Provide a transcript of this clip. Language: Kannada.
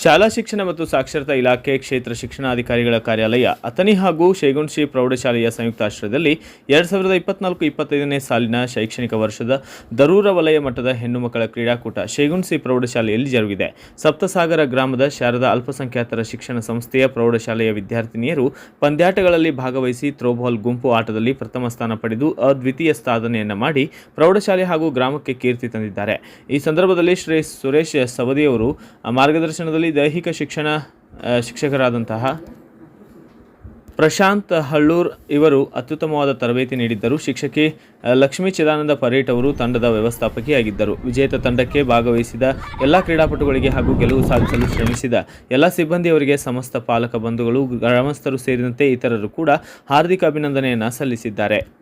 ಶಾಲಾ ಶಿಕ್ಷಣ ಮತ್ತು ಸಾಕ್ಷರತಾ ಇಲಾಖೆ ಕ್ಷೇತ್ರ ಶಿಕ್ಷಣಾಧಿಕಾರಿಗಳ ಕಾರ್ಯಾಲಯ ಅಥನಿ ಹಾಗೂ ಶೇಗುಣಶಿ ಪ್ರೌಢಶಾಲೆಯ ಸಂಯುಕ್ತಾಶ್ರಯದಲ್ಲಿ ಎರಡು ಸಾವಿರದ ಇಪ್ಪತ್ನಾಲ್ಕು ಇಪ್ಪತ್ತೈದನೇ ಸಾಲಿನ ಶೈಕ್ಷಣಿಕ ವರ್ಷದ ದರೂರ ವಲಯ ಮಟ್ಟದ ಹೆಣ್ಣು ಮಕ್ಕಳ ಕ್ರೀಡಾಕೂಟ ಶೇಗುಣಶಿ ಪ್ರೌಢಶಾಲೆಯಲ್ಲಿ ಜರುಗಿದೆ. ಸಪ್ತಸಾಗರ ಗ್ರಾಮದ ಶಾರದ ಅಲ್ಪಸಂಖ್ಯಾತರ ಶಿಕ್ಷಣ ಸಂಸ್ಥೆಯ ಪ್ರೌಢಶಾಲೆಯ ವಿದ್ಯಾರ್ಥಿನಿಯರು ಪಂದ್ಯಾಟಗಳಲ್ಲಿ ಭಾಗವಹಿಸಿ ಥ್ರೋಬಾಲ್ ಗುಂಪು ಆಟದಲ್ಲಿ ಪ್ರಥಮ ಸ್ಥಾನ ಪಡೆದು ಅದ್ವಿತೀಯ ಸಾಧನೆಯನ್ನು ಮಾಡಿ ಪ್ರೌಢಶಾಲೆ ಹಾಗೂ ಗ್ರಾಮಕ್ಕೆ ಕೀರ್ತಿ ತಂದಿದ್ದಾರೆ. ಈ ಸಂದರ್ಭದಲ್ಲಿ ಶ್ರೀ ಸುರೇಶ್ ಸವದಿಯವರು ಮಾರ್ಗದರ್ಶನದಲ್ಲಿ ದೈಹಿಕ ಶಿಕ್ಷಣ ಶಿಕ್ಷಕರಾದಂತಹ ಪ್ರಶಾಂತ್ ಹಳ್ಳೂರ್ ಇವರು ಅತ್ಯುತ್ತಮವಾದ ತರಬೇತಿ ನೀಡಿದ್ದರು. ಶಿಕ್ಷಕಿ ಲಕ್ಷ್ಮೀ ಚಿದಾನಂದ ಪರೇಟ್ ಅವರು ತಂಡದ ವ್ಯವಸ್ಥಾಪಕಿಯಾಗಿದ್ದರು. ವಿಜೇತ ತಂಡಕ್ಕೆ ಭಾಗವಹಿಸಿದ ಎಲ್ಲ ಕ್ರೀಡಾಪಟುಗಳಿಗೆ ಹಾಗೂ ಗೆಲುವು ಸಾಧಿಸಲು ಶ್ರಮಿಸಿದ ಎಲ್ಲ ಸಿಬ್ಬಂದಿಯವರಿಗೆ ಸಮಸ್ತ ಪಾಲಕ ಬಂಧುಗಳು, ಗ್ರಾಮಸ್ಥರು ಸೇರಿದಂತೆ ಇತರರು ಕೂಡ ಹಾರ್ದಿಕ ಅಭಿನಂದನೆಯನ್ನು ಸಲ್ಲಿಸಿದ್ದಾರೆ.